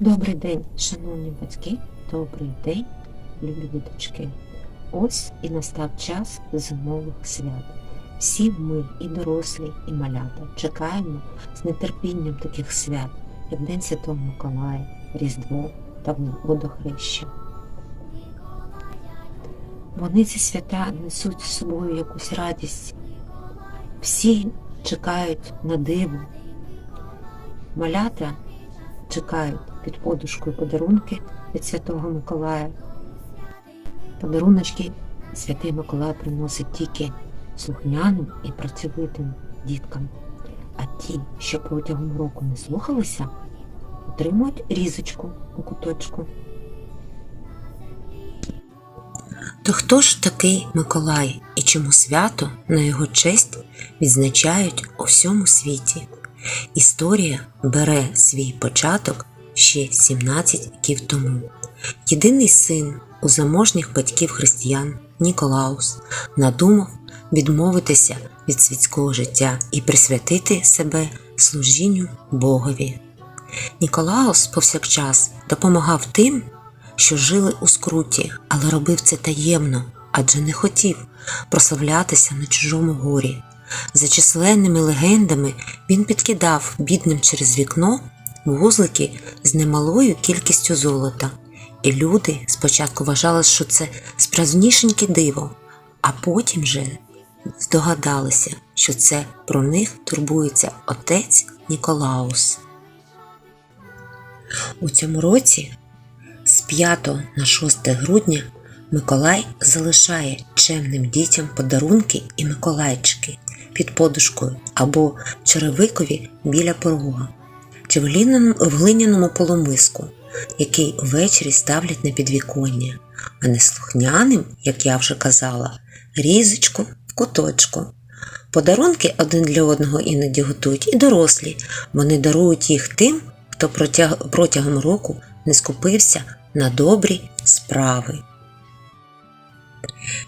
день, шановні батьки, добрий день, любі діточки. Ось і настав час зимових свят. Всі ми, і дорослі, і малята, чекаємо з нетерпінням таких свят, як День Святого Миколая, Різдво та Водохреща. Вони ці свята несуть з собою якусь радість. Всі чекають на диво. Малята чекають під подушкою подарунки від Святого Миколая. Подаруночки Святий Миколай приносить тільки слухняним і працьовитим діткам. А ті, що протягом року не слухалися, отримують різочку у куточку. То хто ж такий Миколай і чому свято на його честь відзначають у всьому світі? Історія бере свій початок ще 17 віків тому. Єдиний син у заможніх батьків християн Ніколаус надумав відмовитися від світського життя і присвятити себе служінню Богові. Ніколаус повсякчас допомагав тим, що жили у скруті, але робив це таємно, адже не хотів прославлятися на чужому горі. За численними легендами він підкидав бідним через вікно вузлики з немалою кількістю золота, і люди спочатку вважали, що це справжнішеньке диво, а потім же здогадалися, що це про них турбується отець Ніколаус. У цьому році з 5 на 6 грудня Миколай залишає чемним дітям подарунки і миколайчики під подушкою або черевикові біля порога, чи в глиняному- полумиску, який ввечері ставлять на підвіконня, а не слухняним, як я вже казала, різочку в куточку. Подарунки один для одного іноді готують і дорослі. Вони дарують їх тим, хто протяг- протягом року не скупився на добрі справи.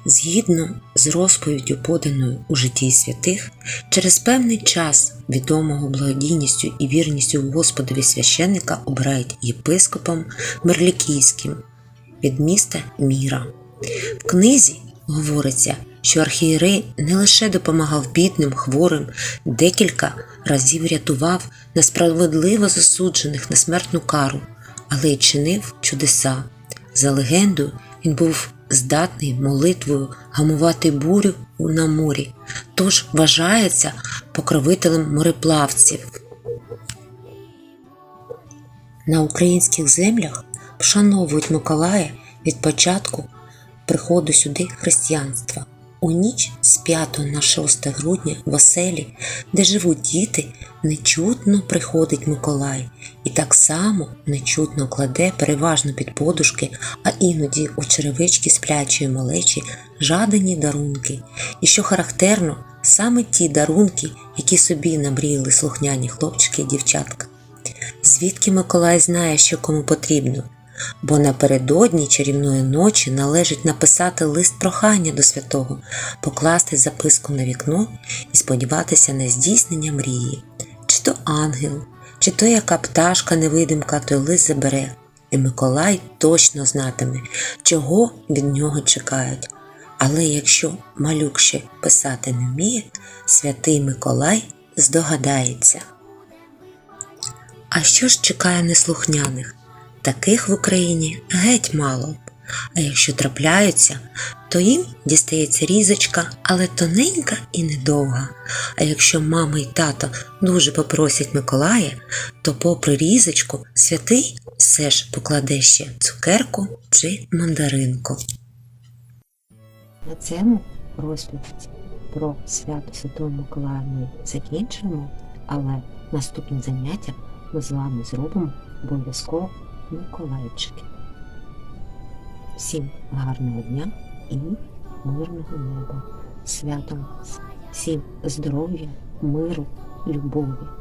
Згідно з розповіддю, поданою у житті святих, через певний час відомого благодійністю і вірністю Господові священника обирають єпископом Мерлікійським від міста Міра. В книзі говориться, що архієрей не лише допомагав бідним, хворим, декілька разів рятував несправедливо засуджених на смертну кару, але й чинив чудеса. За легендою, він був здатний молитвою гамувати бурю на морі, тож вважається покровителем мореплавців. На українських землях вшановують Миколая від початку приходу сюди християнства. У ніч з 5 на 6 грудня в оселі, де живуть діти, нечутно приходить Миколай і так само нечутно кладе переважно під подушки, а іноді у черевички сплячої малечі жадані дарунки. І що характерно, саме ті дарунки, які собі набріяли слухняні хлопчики і дівчатка. Звідки Миколай знає, що кому потрібно? Бо напередодні чарівної ночі належить написати лист прохання до святого, покласти записку на вікно і сподіватися на здійснення мрії. Чи то ангел, чи то яка пташка невидимка той лист забере, і Миколай точно знатиме, чого від нього чекають. Але якщо малюк ще писати не вміє, святий Миколай здогадається. А що ж чекає неслухняних? Таких в Україні геть мало. А якщо трапляються, то їм дістається різочка, але тоненька і недовга. А якщо мама і тато дуже попросять Миколая, то попри різочку святий все ж покладе ще цукерку чи мандаринку. На цьому розповідь про свято Святого Миколая ми закінчуємо, але наступне заняття ми з вами зробимо обов'язково Миколайчики. Всім гарного дня і мирного неба, святом, всім здоров'я, миру, любові.